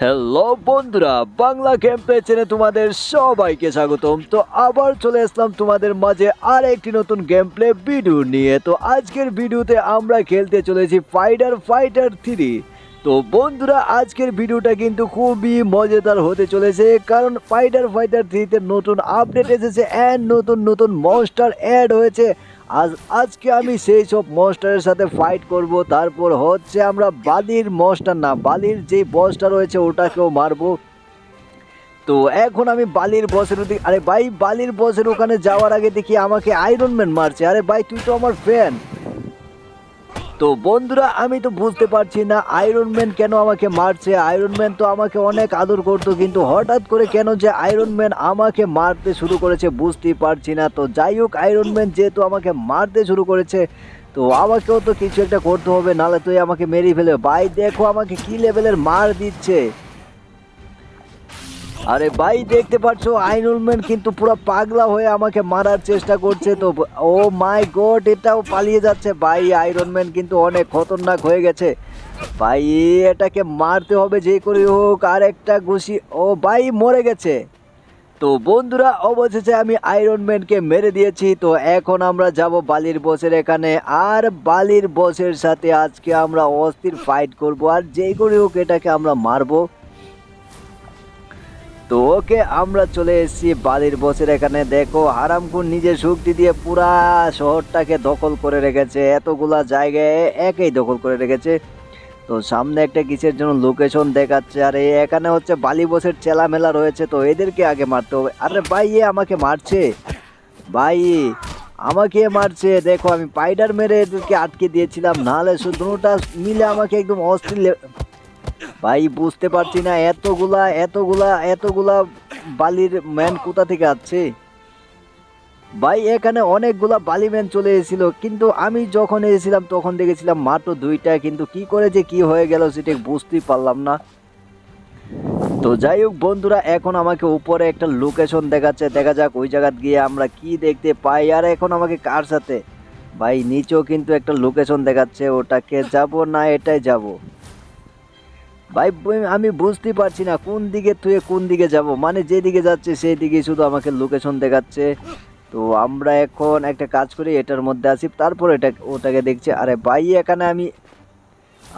Hello বন্ধুরা, বাংলা ক্যাম্পে চেনে তোমাদের সবাইকে স্বাগতম। তো আবার চলে আসলাম তোমাদের মাঝে আর একটি নতুন গেম প্লে ভিডিও নিয়ে। তো আজকের ভিডিওতে আমরা খেলতে চলেছি ফাইটার ফাইটার থ্রি তো বন্ধুরা, আজকের ভিডিওটা কিন্তু খুবই মজাদার হতে চলেছে, কারণ ফাইটার ফাইটার থ্রিতে নতুন আপডেট এসেছে অ্যান্ড নতুন নতুন মনস্টার অ্যাড হয়েছে। আজ, আজকে আমি সেই সব মনস্টারের সাথে ফাইট করব, তারপর হচ্ছে আমরা বালির মনস্টার না, বালির যে বসটা রয়েছে ওটাকেও মারবো। তো এখন আমি বালির বসের ওদিকে, আরে ভাই, বালির বসের ওখানে যাওয়ার আগে দেখি আমাকে আয়রন ম্যান মারছে। আরে ভাই, তুই তো আমার ফ্যান তো বন্ধুরা, আমি তো বুঝতে পারছি না আয়রন ম্যান কেন আমাকে মারছে। আয়রন ম্যান তো আমাকে অনেক আদর করতো, কিন্তু হঠাৎ করে কেন যে আয়রন ম্যান আমাকে মারতে শুরু করেছে বুঝতেই পারছি না। তো যাই হোক আয়রন ম্যান যেহেতু আমাকে মারতে শুরু করেছে, তো আমাকেও তো কিছু একটা করতে হবে, নাহলে তুই আমাকে মেরে ফেলবে। ভাই, দেখো আমাকে কি লেভেলের মার দিচ্ছে। আরে ভাই, দেখতে পাচ্ছ, আইনুল কিন্তু পুরো পাগলা হয়ে আমাকে মারার চেষ্টা করছে তো। ও মাই গড, এটাও পালিয়ে যাচ্ছে। ভাই আয়রন ম্যান কিন্তু অনেক খতরনাক হয়ে গেছে। ভাই, এটাকে মারতে হবে যে করে হোক আর একটা ঘুষি। ও ভাই, মরে গেছে। তো বন্ধুরা, অবশেষে আমি আয়রন ম্যানকে মেরে দিয়েছি। তো এখন আমরা যাব বালির বসের এখানে। আর বালির বসের সাথে আজকে আমরা অস্থির ফাইট করব। আর যেই করে হোক, এটাকে আমরা মারবো। তো ওকে আমরা চলে এসেছি বালির বসের এখানে। দেখো হারামকুন নিজের শক্তি দিয়ে পুরা শহরটাকে দখল করে রেখেছে। এতগুলা জায়গায় একেই দখল করে রেখেছে। তো সামনে একটা কিসের জন্য লোকেশন দেখাচ্ছে। আর, এখানে হচ্ছে বালি বসের চেলা মেলা রয়েছে, তো এদেরকে আগে মারতে হবে। আরে ভাই, এ আমাকে মারছে। ভাই, আমাকে মারছে। দেখো, আমি পাইডার মেরে এদেরকে আটকে দিয়েছিলাম। নাহলে শুধুটা মিলে আমাকে একদম অস্থির ভাই, বুঝতে পারছি না, এতগুলা এতগুলা এতগুলা বালির ম্যান কোথা থেকে আসছে? ভাই, এখানে অনেকগুলা বালি ম্যান চলে এসেছিল, কিন্তু আমি যখন এসেছিলাম, তখন দেখেছিলাম মাত্র দুইটা, কিন্তু কি করে যে কি হয়ে গেল সেটা বুঝতেই পারলাম না। তো যাই হোক বন্ধুরা, এখন আমাকে উপরে একটা লোকেশন দেখাচ্ছে, দেখা যাক ওই জায়গা গিয়ে আমরা কি দেখতে পাই, আর এখন আমাকে কার সাথে? ভাই, নিচেও কিন্তু একটা লোকেশন দেখাচ্ছে, ওটাকে যাব না, এটাই যাব। ভাই, আমি বুঝতে পারছি না কোন দিকে তুই, কোন দিকে যাব। মানে যেদিকে যাচ্ছে সেই দিকে শুধু আমাকে লোকেশন দেখাচ্ছে। তো আমরা এখন একটা কাজ করি, এটার মধ্যে আসি, তারপর এটা, ওটাকে দেখছি। আরে ভাই, এখানে আমি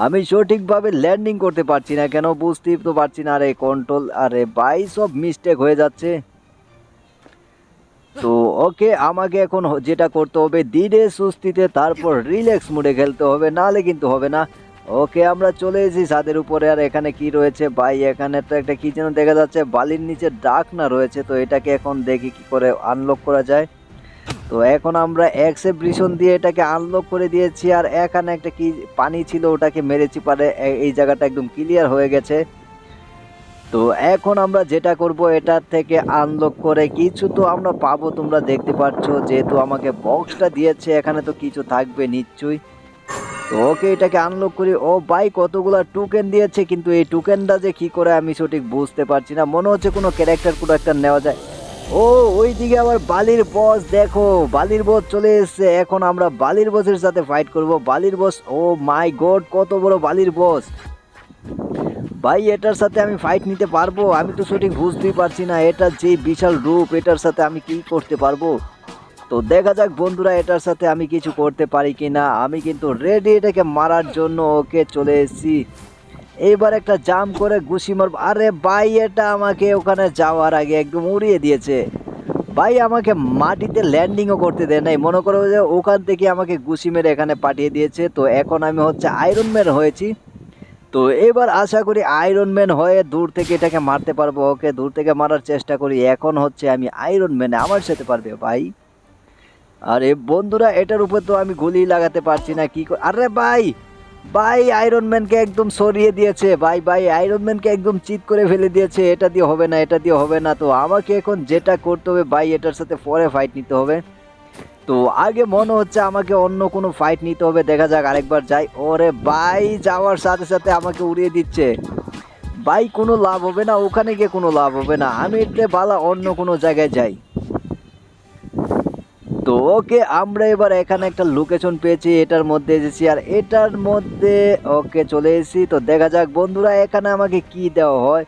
আমি সঠিকভাবে ল্যান্ডিং করতে পারছি না কেন বুঝতেই তো পারছি না। আরে কন্ট্রোল আরে ভাই, সব মিস্টেক হয়ে যাচ্ছে। তো ওকে, আমাকে এখন যেটা করতে হবে, ধীরে সুস্থিতে তারপর রিল্যাক্স মুডে খেলতে হবে, নাহলে কিন্তু হবে না। ওকে, আমরা চলে এসেছি ছাদের উপরে। আর এখানে কি রয়েছে? ভাই, এখানে তো একটা কি যেন দেখা যাচ্ছে, বালির নিচে ডাক না রয়েছে। তো এটাকে এখন দেখি কি করে আনলক করা যায়। তো এখন আমরা এক্সেপ্রিশন দিয়ে এটাকে আনলক করে দিয়েছি। আর এখানে একটা কি পানি ছিল, ওটাকে মেরেছি পারে। এই জায়গাটা একদম ক্লিয়ার হয়ে গেছে। তো এখন আমরা যেটা করব এটার থেকে আনলক করে কিছু তো আমরা পাবো। তোমরা দেখতে পাচ্ছ, যেহেতু আমাকে বক্সটা দিয়েছে, এখানে তো কিছু থাকবে নিশ্চয়ই। ওকে, এটাকে আনলক করি। ও ভাই, কতগুলা টোকেন দিয়েছে, কিন্তু এই টোকেনটা যে কি করে আমি সঠিক বুঝতে পারছি না। মনে হচ্ছে কোনো ক্যারেক্টার কোনো একটা নেওয়া যায়। ও, ওইদিকে আবার বালির বস দেখো, বালির বস চলে এসেছে। এখন আমরা বালির বসের সাথে ফাইট করব। বালির বস ও মাই গড কত বড় বালির বস ভাই, এটার সাথে আমি ফাইট নিতে পারব? আমি তো সঠিক বুঝতেই পারছি না। এটার যে বিশাল রূপ, এটার সাথে আমি কি করতে পারব? তো দেখা যাক বন্ধুরা এটার সাথে আমি কিছু করতে পারি কি না আমি কিন্তু রেডি এটাকে মারার জন্য ওকে চলে এসেছি। এইবার একটা জাম করে ঘুষি মারব। আরে ভাই, এটা আমাকে ওখানে যাওয়ার আগে একদম উড়িয়ে দিয়েছে। ভাই, আমাকে মাটিতে ল্যান্ডিংও করতে দেয় নাই। মনে করো যে ওখান থেকে আমাকে ঘুষি মেরে এখানে পাঠিয়ে দিয়েছে। তো এখন আমি হচ্ছে আয়রন ম্যান হয়েছি। তো এবার আশা করি আয়রন ম্যান হয়ে দূর থেকে এটাকে মারতে পারব। ওকে দূর থেকে মারার চেষ্টা করি। এখন হচ্ছে আমি আয়রন ম্যান আমার সাথে পারবে ভাই। আরে বন্ধুরা, এটার উপর তো আমি গুলি লাগাতে পারছি না, কি আরে ভাই ভাই আয়রন ম্যানকে একদম সরিয়ে দিয়েছে, ভাই ভাই আয়রন ম্যানকে একদম চিৎ করে ফেলে দিয়েছে, এটা দিয়ে হবে না, এটা দিয়ে হবে না, তো আমাকে এখন যেটা করতে হবে, ভাই, এটার সাথে পরে ফাইট নিতে হবে। তো আগে মনে হচ্ছে আমাকে অন্য কোনো ফাইট নিতে হবে, দেখা যাক আরেকবার যাই। ওরে ভাই, যাওয়ার সাথে সাথে আমাকে উড়িয়ে দিচ্ছে। ভাই, কোনো লাভ হবে না, ওখানে গিয়ে কোনো লাভ হবে না, আমি এতে বালা অন্য কোনো জায়গায় যাই। তো ওকে আমরা এবার এখানে একটা লোকেশন পেয়েছি, এটার মধ্যে এসেছি, আর এটার মধ্যে ওকে চলে এসেছি। তো দেখা যাক বন্ধুরা, এখানে আমাকে কি দেওয়া হয়?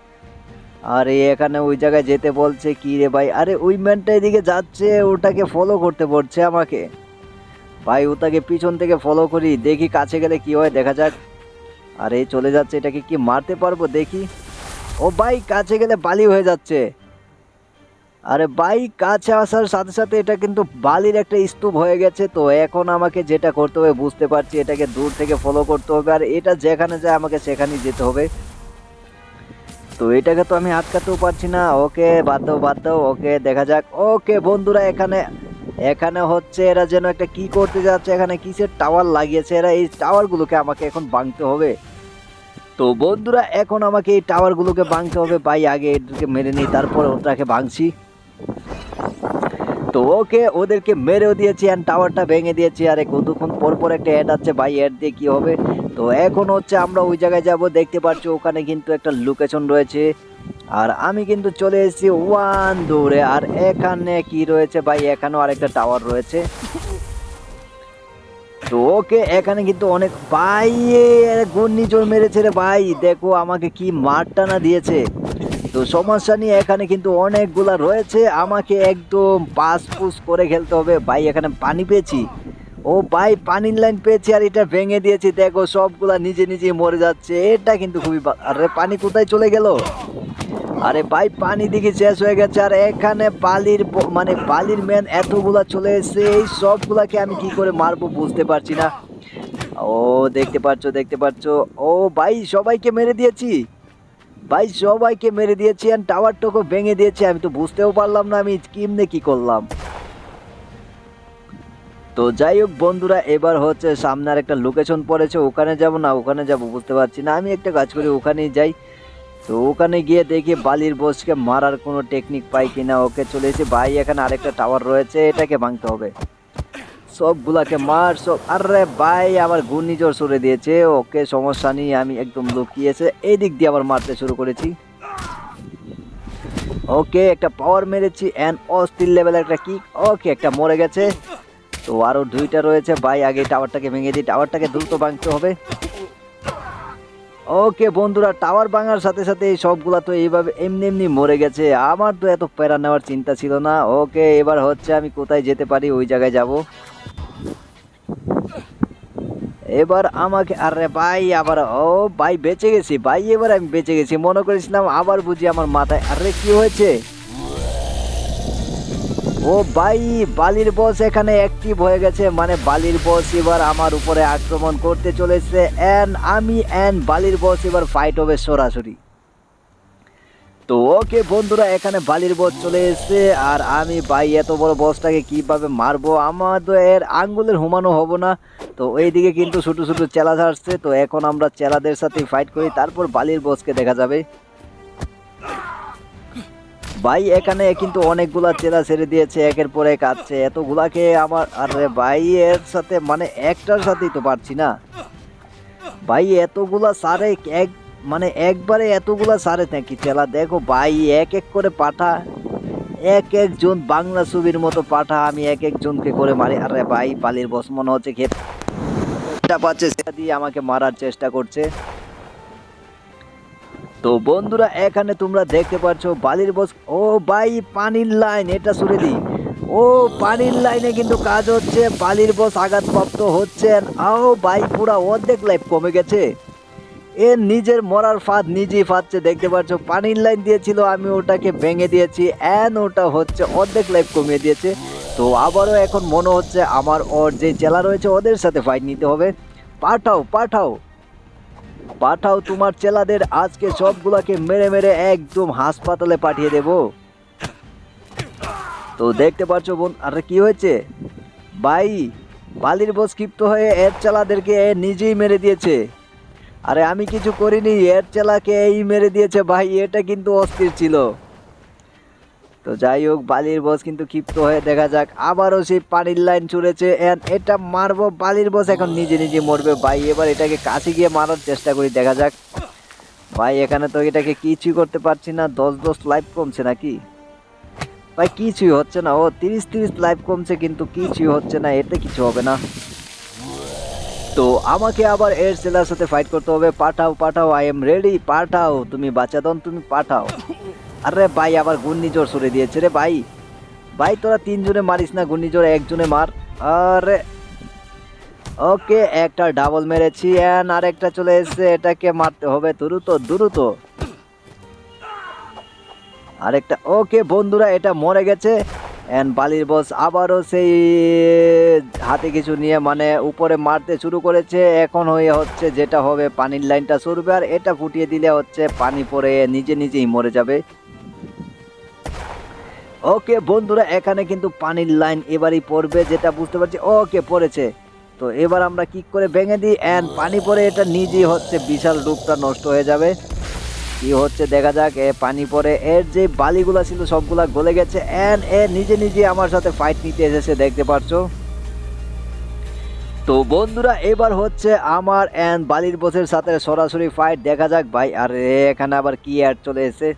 আরে, এখানে ওই জায়গায় যেতে বলছে, কি রে ভাই? আরে, ওই ম্যানটা এদিকে যাচ্ছে, ওটাকে ফলো করতে পড়ছে আমাকে। ভাই, ওটাকে পিছন থেকে ফলো করি, দেখি কাছে গেলে কি হয়, দেখা যাক। আরে, চলে যাচ্ছে, এটাকে কি মারতে পারব? দেখি। ও ভাই, কাছে গেলে বালি হয়ে যাচ্ছে। আরে ভাই, কাছে আসার সাথে সাথে এটা কিন্তু বালির একটা স্তূপ হয়ে গেছে, তো এখন আমাকে যেটা করতে হবে, বুঝতে পারছি, এটাকে দূর থেকে ফলো করতে হবে, আর এটা যেখানে যায় আমাকে সেখানেই যেতে হবে। তো এটাকে তো আমি আটকাতেও পারছি না, ওকে বাদ দাও বাদ দাও, ওকে দেখা যাক। ওকে বন্ধুরা, এখানে এখানে হচ্ছে এরা যেন একটা কি করতে যাচ্ছে, এখানে কিসের টাওয়ার লাগিয়েছে, এরা এই টাওয়ারগুলোকে আমাকে এখন ভাঙতে হবে। তো বন্ধুরা, এখন আমাকে এই টাওয়ারগুলোকে ভাঙতে হবে, ভাই, আগে এদেরকে মেরে নিই, তারপর ওটাকে ভাঙছি। তো ওকে, ওদেরকে মেরেও দিয়েছি অ্যান্ড টাওয়ারটা ভেঙে দিয়েছি। আর কতক্ষণ পর পর একটা অ্যাড আছে ভাই অ্যাড দিয়ে কী হবে? তো এখন হচ্ছে আমরা ওই জায়গায় যাব, দেখতে পাচ্ছি ওখানে কিন্তু একটা লোকেশন রয়েছে। আর আমি কিন্তু চলে এসেছি ওয়ান দূরে আর এখানে কি রয়েছে ভাই? এখানেও আরেকটা টাওয়ার রয়েছে। তো ওকে, এখানে কিন্তু অনেক ভাই ঘূর্ণিঝড় মেরেছে রে ভাই। দেখো আমাকে কি মারটা না দিয়েছে। তো সমস্যা নিয়ে এখানে কিন্তু অনেকগুলা রয়েছে। আমাকে একদম পাস পুস করে খেলতে হবে। ভাই, এখানে পানি পেয়েছি। ও ভাই, পানির লাইন পেয়েছি আর এটা ভেঙে দিয়েছি। দেখো, সবগুলা নিজে নিজে মরে যাচ্ছে। এটা কিন্তু খুবই আরে পানি কোথায় চলে গেল? আরে ভাই, পানি দিকে শেষ হয়ে গেছে। আর এখানে বালির মানে বালির ম্যান এতগুলা চলে এসেছে। এই সবগুলাকে আমি কি করে মারবো বুঝতে পারছি না। ও, দেখতে পাচ্ছ দেখতে পাচ্ছ ও ভাই, সবাইকে মেরে দিয়েছি। ভাই, সবাইকে মেরে দিয়েছি আর টাওয়ারটাকে ভেঙে দিয়েছি, আমি তো বুঝতেও পারলাম না আমি কিমনে কি করলাম। তো যাই হোক বন্ধুরা, এবার হচ্ছে সামনে আর একটা লোকেশন পড়েছে, ওখানে যাব না, ওখানে যাব, বুঝতে পারছি না। আমি একটা কাজ করি, ওখানেই যাই। তো ওখানে গিয়ে দেখি বালির বসকে মারার কোনো টেকনিক পাই কিনা, ওকে চলে এসে ভাই, এখানে আরেকটা টাওয়ার রয়েছে, এটাকে ভাঙতে হবে। সবগুলাকে মার, সব আরে ভাই আবার ঘূর্ণিঝড় সরে দিয়েছে, ওকে সমস্যা নেই, আমি একদম লুকিয়েছে। এই দিক দিয়ে আবার মারতে শুরু করেছি। ওকে, একটা পাওয়ার মেরেছি অ্যান্ড অস্থির লেভেল একটা কিক ওকে, একটা মরে গেছে। তো আরও দুইটা রয়েছে, ভাই, আগে টাওয়ারটাকে ভেঙে দিই। টাওয়ারটাকে দ্রুত ভাঙতে হবে। ওকে, বন্ধুরা টাওয়ার ভাঙার সাথে সাথে এই সবগুলা তো এইভাবে এমনি এমনি মরে গেছে। আমার তো এত প্যারা নেওয়ার চিন্তা ছিল না। ওকে, এবার হচ্ছে আমি কোথায় যেতে পারি? ওই জায়গায় যাব। এবার আমাকে, আরে ভাই, আবার, ও ভাই, বেঁচে গেছি, ভাই, এবার আমি বেঁচে গেছি, মনে করেছিলাম আবার বুঝি আমার মাথায়, আরে কি হয়েছে? ও ভাই, বালির বস এখানে অ্যাক্টিভ হয়ে গেছে মানে বালির বস এবার আমার উপরে আক্রমণ করতে চলেছে এন্ড আমি এন্ড বালির বস এবার ফাইট হবে সরাসরি। তো ওকে বন্ধুরা, এখানে বালির বস চলে এসেছে, আর আমি ভাই এত বড় বসটাকে কীভাবে মারবো? আমার তো এর আঙ্গুলের হুমানো হব না। তো এইদিকে কিন্তু ছোটো ছোটো চেলা আসছে তো এখন আমরা চেলাদের সাথে ফাইট করি, তারপর বালির বসকে দেখা যাবে। ভাই, এখানে কিন্তু অনেকগুলা চেলা ছেড়ে দিয়েছে, একের পর এক আসছে এতগুলাকে আমার, আরে ভাই, এর সাথে মানে একটার সাথেই তো পারছি না। ভাই, এতগুলা সারে এক মানে একবারে এতগুলা সারে নাকি চেলা? দেখো ভাই, এক এক করে পাঠা। এক একজন বাংলা ছবির মতো পাঠা আমি এক একজনকে করে মারি। আরে ভাই, বালির বস মনে হচ্ছে খেয়ে পাচ্ছে সেটা দিয়ে আমাকে মারার চেষ্টা করছে। তো বন্ধুরা, এখানে তোমরা দেখতে পাচ্ছ বালির বস। ও ভাই, পানির লাইন, এটা সরে দিই। ও পানির লাইনে কিন্তু কাজ হচ্ছে, বালির বস আঘাতপ্রাপ্ত হচ্ছেন। আও ভাই, পুরা অর্ধেক লাইফ কমে গেছে। এ নিজের মরার ফাঁদ নিজেই ফাঁদছে, দেখতে পাচ্ছ? পানির লাইন দিয়েছিল, আমি ওটাকে ভেঙে দিয়েছি অ্যান ওটা হচ্ছে অর্ধেক লাইফ কমিয়ে দিয়েছে। তো আবারও এখন মনে হচ্ছে আমার ওর যে চেলা রয়েছে, ওদের সাথে ফাইট নিতে হবে। পাঠাও পাঠাও। পাঠাও তোমার চেলাদের, আজকে সবগুলাকে মেরে মেরে একদম হাসপাতালে পাঠিয়ে দেব। তো দেখতে পাচ্ছ বোন, আরে কি হয়েছে? ভাই বালির বস ক্ষিপ্ত হয়ে এর চেলাদেরকে নিজেই মেরে দিয়েছে। আরে আমি কিছু করিনি, এর চেলাকে এই মেরে দিয়েছে ভাই, এটা কিন্তু অস্থির ছিল। তো যাই হোক, বালির বস কিন্তু ক্ষিপ্ত হয়ে দেখা যাক, আবারও সেই পানির লাইন ছুঁড়েছে, and এটা মারবো বালির বস এখন নিজে নিজে মরবে ভাই। এবার এটাকে কাছে গিয়ে মারার চেষ্টা করি, দেখা যাক। ভাই, এখানে তো এটাকে কিছুই করতে পারছি না, দশ দশ লাইফ কমছে নাকি? ভাই, কিছুই হচ্ছে না, ও তিরিশ তিরিশ লাইফ কমছে, কিন্তু কিছুই হচ্ছে না, এতে কিছু হবে না। তো আমাকে আবার এর সেলার সাথে ফাইট করতে হবে। পাঠাও পাঠাও আই এম রেডি পাঠাও। তুমি বাচ্চা দন তুমি পাঠাও। আরে ভাই, আবার ঘূর্ণিঝড় সরে দিয়েছে রে ভাই। ভাই, তোরা তিনজনে মারিস না, ঘূর্ণিঝড় একজনে মার। আরে। ওকে, একটা ডাবল মেরেছি অ্যান্ড আরেকটা চলে এসেছে। এটাকে মারতে হবে দ্রুত দ্রুত। আরেকটা, ওকে, বন্ধুরা, এটা মরে গেছে। অ্যান্ড বালির বস আবারও সেই হাতে কিছু নিয়ে মানে উপরে মারতে শুরু করেছে। এখন হয়ে হচ্ছে যেটা হবে পানির লাইনটা সরবে আর এটা ফুটিয়ে দিলে হচ্ছে পানি পরে নিজে নিজেই মরে যাবে। ওকে বন্ধুরা, এখানে কিন্তু পানির লাইন এবারই পড়বে, যেটা বুঝতে পারছি ওকে পড়েছে। তো এবার আমরা কি করে ভেঙে দিই? অ্যান্ড পানি পরে এটা নিজেই হচ্ছে বিশাল রূপটা নষ্ট হয়ে যাবে। কি হচ্ছে দেখা যাক, এ পানি পরে। এর যে বালিগুলা ছিল, সবগুলা গলে গেছে। অ্যান্ড এ নিজে নিজে আমার সাথে ফাইট নিতে এসেছে, দেখতে পারছ? তো বন্ধুরা, এবার হচ্ছে আমার অ্যান্ড বালির বসের সাথে সরাসরি ফাইট দেখা যাক ভাই, আর এখানে আবার কি অ্যাড চলে এসে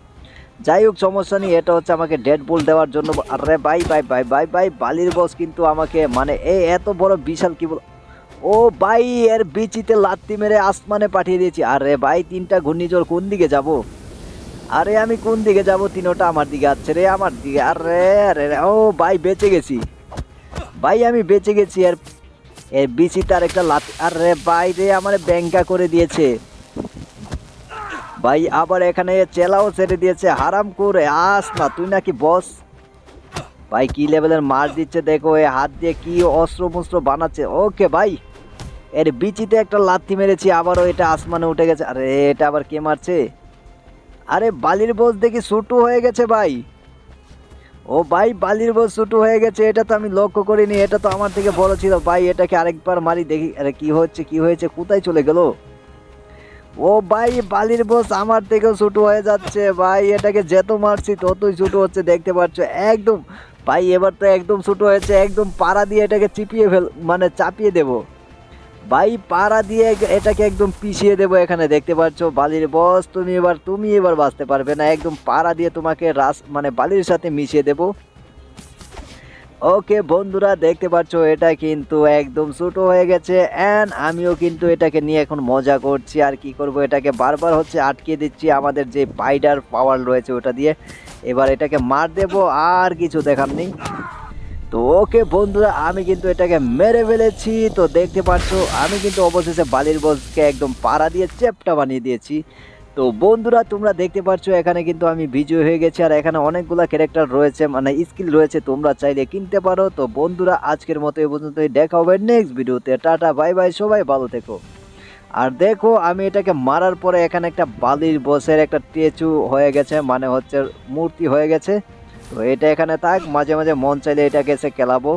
যাই হোক, সমস্যা নেই, এটা হচ্ছে আমাকে ডেড বল দেওয়ার জন্য। আরে ভাই ভাই ভাই ভাই ভাই, বালির বস কিন্তু আমাকে মানে এই এত বড় বিশাল কি বল ও ভাই, এর বিচিতে লাত্তি মেরে আসমানে পাঠিয়ে দিয়েছি। আরে ভাই, তিনটা ঘূর্ণিঝড় কোন দিকে যাব? আরে আমি কোন দিকে যাব? তিনোটা আমার দিকে আসছে রে, আমার দিকে। আরে আরে ও ভাই, বেঁচে গেছি। ভাই, আমি বেঁচে গেছি আর এর বিচিতে আর একটা লাত্তি আরে ভাই রে, আমার ব্যাংকা করে দিয়েছে। ভাই, আবার এখানে চেলাও ছেড়ে দিয়েছে, হারাম করে। আস না, তুই নাকি বস ভাই, কি লেভেলের মার দিচ্ছে? দেখো, এ হাত দিয়ে কি অস্ত্র মস্ত্র বানাচ্ছে। ওকে, ভাই। এর বিচিতে একটা লাথি মেরেছি, আবারও এটা আসমানে উঠে গেছে। আরে, এটা আবার কে মারছে? আরে, বালির বোস দেখি শুটু হয়ে গেছে ভাই। ও ভাই, বালির বোস শুটু হয়ে গেছে, এটা তো আমি লক্ষ্য করিনি, এটা তো আমার থেকে বড় ছিল। ভাই, এটাকে আরেকবার মারি দেখি, আরে, কি হচ্ছে, কি হয়েছে, কোথায় চলে গেল? ও ভাই, বালির বোস আমার থেকেও ছোট হয়ে যাচ্ছে, ভাই, এটাকে যত মারছি ততই ছোট হচ্ছে, দেখতে পাচ্ছ? একদম, ভাই, এবার তো একদম ছোট হয়েছে, একদম পাড়া দিয়ে এটাকে চিপিয়ে ফেল মানে চাপিয়ে দেব। ভাই, পাড়া দিয়ে এটাকে একদম পিছিয়ে দেবো এখানে, দেখতে পাচ্ছ? বালির বস তুমি এবার তুমি এবার বাঁচতে পারবে না। একদম পাড়া দিয়ে তোমাকে রাস মানে বালির সাথে মিশিয়ে দেবো। ওকে, বন্ধুরা, দেখতে পাচ্ছ? এটা কিন্তু একদম ছোট হয়ে গেছে। অ্যান্ড আমিও কিন্তু এটাকে নিয়ে এখন মজা করছি। আর কি করব? এটাকে বারবার হচ্ছে আটকে দিচ্ছি আমাদের যে পাইডার পাওয়ার রয়েছে ওটা দিয়ে। এবার এটাকে মার দেব, আর কিছু দেখার নেই। তো ওকে বন্ধুরা, আমি কিন্তু এটাকে মেরে ফেলেছি। তো দেখতে পাচ্ছ, আমি কিন্তু অবশেষে বালির বসকে একদম পাড়া দিয়ে চেপটা বানিয়ে দিয়েছি। তো বন্ধুরা, তোমরা দেখতে পাচ্ছ, এখানে কিন্তু আমি বিজয় হয়ে গেছি, আর এখানে অনেকগুলো ক্যারেক্টার রয়েছে মানে স্কিল রয়েছে, তোমরা চাইলে কিনতে পারো। তো বন্ধুরা, আজকের মতো এই পর্যন্তই, দেখা হবে নেক্সট ভিডিওতে। টাটা বাই বাই সবাই ভালো থেকো। আর দেখো, আমি এটাকে মারার পরে এখানে একটা বালির বসের একটা স্ট্যাচু হয়ে গেছে মানে হচ্ছে মূর্তি হয়ে গেছে। তো এটা এখানে থাক মাঝে মাঝে মন চাইলে এটাকে এসে খেলাবো।